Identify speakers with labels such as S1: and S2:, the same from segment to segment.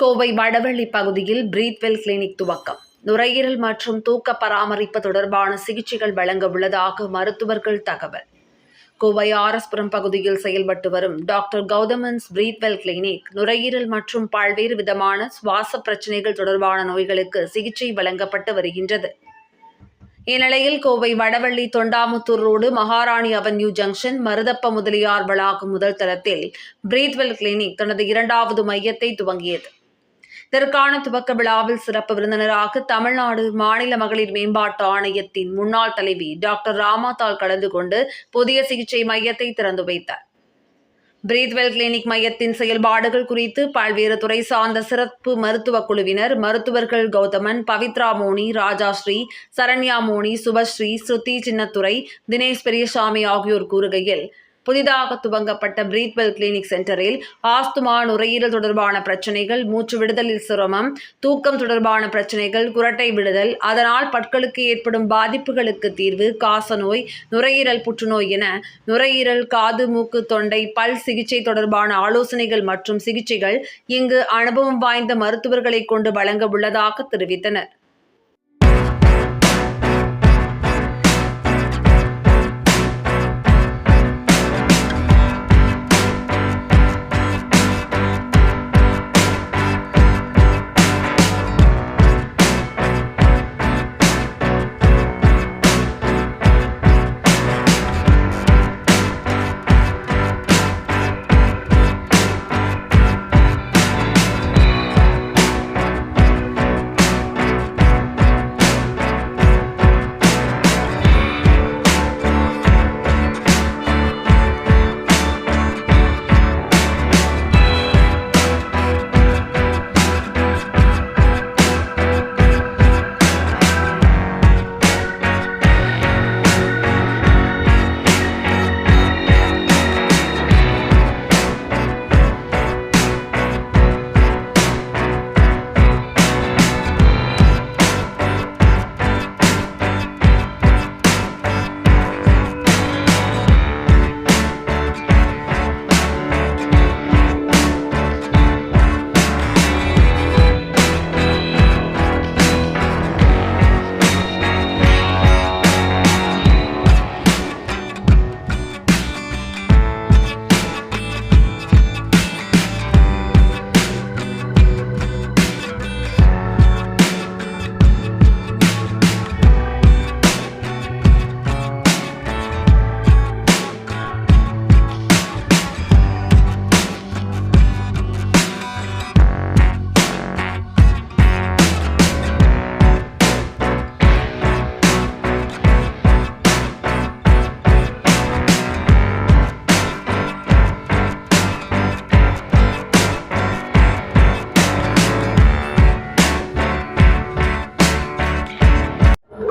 S1: கோவை வடவள்ளி பகுதியில் பிரீத்வெல் கிளினிக் துவக்கம். நுரையீரல் மற்றும் தூக்க பராமரிப்பு தொடர்பான சிகிச்சைகள் வழங்க உள்ளதாக மருத்துவர்கள் தகவல். கோவை ஆரஸ்புரம் பகுதியில் செயல்பட்டு வரும் டாக்டர் கௌதமன்ஸ் பிரீத்வெல் கிளினிக் நுரையீரல் மற்றும் பல்வேறு விதமான சுவாச பிரச்சனைகள் தொடர்பான நோய்களுக்கு சிகிச்சை வழங்கப்பட்டு வருகின்றது. இந்நிலையில் Kovai Vadavalli Thondamuthur road Maharani avenue junction Maruthappa Mudaliar வளாகம் முதல் தளத்தில் பிரீத்வெல் கிளினிக் தனது இரண்டாவது மையத்தை துவங்கியது. இதற்கான துவக்க விழாவில் சிறப்பு விருந்தினராக தமிழ்நாடு மாநில மகளிர் மேம்பாட்டு ஆணையத்தின் முன்னாள் தலைவி டாக்டர் ராமாத்தால் கலந்து கொண்டு புதிய சிகிச்சை மையத்தை திறந்து வைத்தார். பிரீத்வெல் கிளினிக் மையத்தின் செயல்பாடுகள் குறித்து பல்வேறு துறை சார்ந்த சிறப்பு மருத்துவ குழுவினர் மருத்துவர்கள் கௌதமன் பவித்ரா மோனி ராஜாஸ்ரீ சரண்யா மோனி சுபஸ்ரீ ஸ்ருதி சின்னத்துறை தினேஷ் பெரியசாமி ஆகியோர் கூறுகையில் புதிதாக துவங்கப்பட்ட பிரீத்வெல் கிளினிக் சென்டரில் ஆஸ்துமா நுரையீரல் தொடர்பான பிரச்சனைகள் மூச்சு விடுதலில் சிரமம் தூக்கம் தொடர்பான பிரச்சனைகள் குரட்டை விடுதல் அதனால் பற்களுக்கு ஏற்படும் பாதிப்புகளுக்கு தீர்வு காசநோய் நுரையீரல் புற்றுநோய் என நுரையீரல் காது மூக்கு தொண்டை பல் சிகிச்சை தொடர்பான ஆலோசனைகள் மற்றும் சிகிச்சைகள் இங்கு அனுபவம் வாய்ந்த மருத்துவர்களை கொண்டு வழங்க உள்ளதாக தெரிவித்தனர்.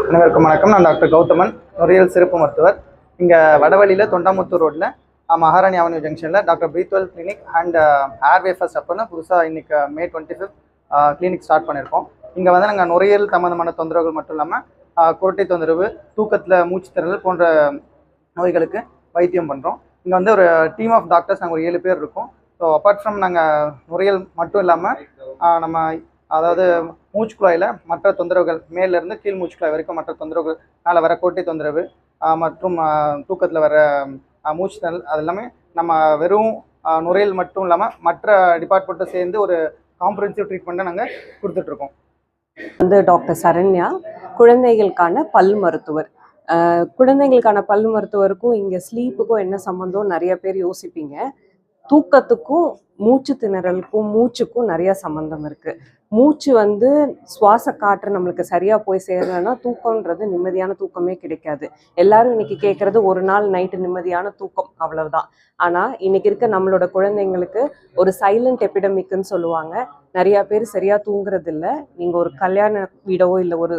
S2: அனைவருக்கும் வணக்கம். நான் டாக்டர் கௌதமன் நுரையல் சிறப்பு மருத்துவர். இங்கே வடவழியில் தொண்டாமுத்தூர் ரோட்டில் மகாராணி அவென்யூ ஜங்ஷனில் doctor Breathwell clinic and airway first அப்போன்னு புதுசாக இன்னைக்கு May twenty fifth clinic start பண்ணியிருக்கோம் இங்கே வந்து நாங்கள் நுரையீரல் சம்மந்தமான தொந்தரவுகள் மட்டும் இல்லாமல் குரட்டை தொந்தரவு தூக்கத்தில் மூச்சு திணறல் போன்ற நோய்களுக்கு வைத்தியம் பண்ணுறோம் இங்கே வந்து ஒரு டீம் ஆஃப் டாக்டர்ஸ் நாங்கள் ஒரு ஏழு பேர் இருக்கோம். ஸோ அப்பார்ட் ஃப்ரம் நாங்கள் நுரையல் மட்டும் இல்லாமல் நம்ம அதாவது மூச்சு குழாயில் மற்ற தொந்தரவுகள் மேலேருந்து கீழ் மூச்சு குழாய் வரைக்கும் மற்ற தொந்தரவுகள் மேலே வர கோட்டை தொந்தரவு மற்றும் தூக்கத்தில் வர ஆஹ் மூச்சு அது எல்லாமே நம்ம வெறும் நுரையில் மட்டும் இல்லாமல் மற்ற டிபார்ட்மெண்ட்டும் சேர்ந்து ஒரு காம்ப்ரஹென்சிவ் ட்ரீட்மெண்ட்டை நாங்கள் கொடுத்துட்ருக்கோம்
S3: வந்து டாக்டர் சரண்யா குழந்தைகளுக்கான பல் மருத்துவர். குழந்தைகளுக்கான குழந்தைங்களுக்கான பல் மருத்துவருக்கும் இங்கே ஸ்லீப்புக்கும் என்ன சம்மந்தம் நிறைய பேர் யோசிப்பீங்க. தூக்கத்துக்கும் மூச்சு திணறலுக்கும் மூச்சுக்கும் நிறைய சம்மந்தம் இருக்கு. மூச்சு வந்து சுவாச காற்று நம்மளுக்கு சரியா போய் சேரலைன்னா தூக்கம்ன்றது நிம்மதியான தூக்கமே கிடைக்காது. எல்லாரும் இன்னைக்கு கேட்கறது ஒரு நாள் நைட்டு நிம்மதியான தூக்கம் அவ்வளவுதான். ஆனா இன்னைக்கு இருக்க நம்மளோட குழந்தைங்களுக்கு ஒரு சைலண்ட் எபிடமிக்னு சொல்லுவாங்க. நிறைய பேர் சரியா தூங்குறது நீங்கள் நீங்க ஒரு கல்யாண வீடோ இல்லை ஒரு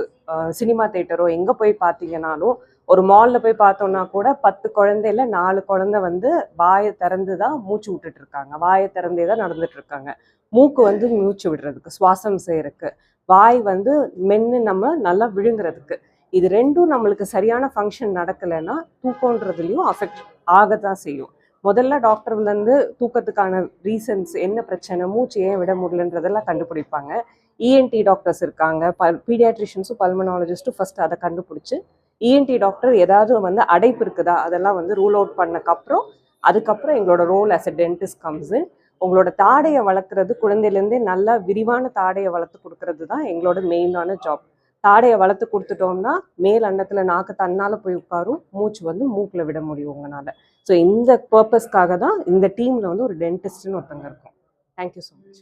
S3: சினிமா தேட்டரோ எங்க போய் பார்த்தீங்கன்னாலும் ஒரு மாலில் போய் பார்த்தோம்னா கூட பத்து குழந்தையில நாலு குழந்தை வந்து வாயை திறந்து தான் மூச்சு விட்டுட்டு இருக்காங்க வாயை திறந்தே தான் நடந்துட்டு இருக்காங்க மூக்கு வந்து மூச்சு விடுறதுக்கு சுவாசம் செய்யறதுக்கு வாய் வந்து மென்னு நம்ம நல்லா விழுங்குறதுக்கு. இது ரெண்டும் நம்மளுக்கு சரியான ஃபங்க்ஷன் நடக்கலைன்னா தூக்கன்றதுலையும் அஃபெக்ட் ஆக தான் செய்யும். முதல்ல டாக்டர்லேருந்து தூக்கத்துக்கான ரீசன்ஸ் என்ன பிரச்சனை மூச்சு ஏன் விட முடியலன்றதெல்லாம் கண்டுபிடிப்பாங்க. இஎன்டி டாக்டர்ஸ் இருக்காங்க. பல் பீடியாட்ரிஷியன்ஸும் பல்மனாலஜிஸ்ட்டும் ஃபஸ்ட்டு அதை கண்டுபிடிச்சி இஎன்டி டாக்டர் ஏதாவது வந்து அடைப்பு இருக்குதா? அதெல்லாம் வந்து ரூல் அவுட் பண்ணக்கப்புறம் அதுக்கப்புறம் எங்களோட role as a dentist comes உங்களோட தாடையை வளர்க்குறது குழந்தையிலேருந்தே நல்லா விரிவான தாடையை வளர்த்து கொடுக்கறது தான் எங்களோட மெயினான ஜாப் தாடையை வளர்த்து கொடுத்துட்டோம்னா மேல் அன்னத்தில் நாக்கு தன்னால போய் உட்காரும் மூச்சு வந்து மூக்கில் விட முடியும் உங்களால். ஸோ இந்த பர்பஸ்க்காக தான் இந்த டீமில் வந்து ஒரு டென்டிஸ்ட்னு ஒருத்தங்க இருக்கும். Thank you so much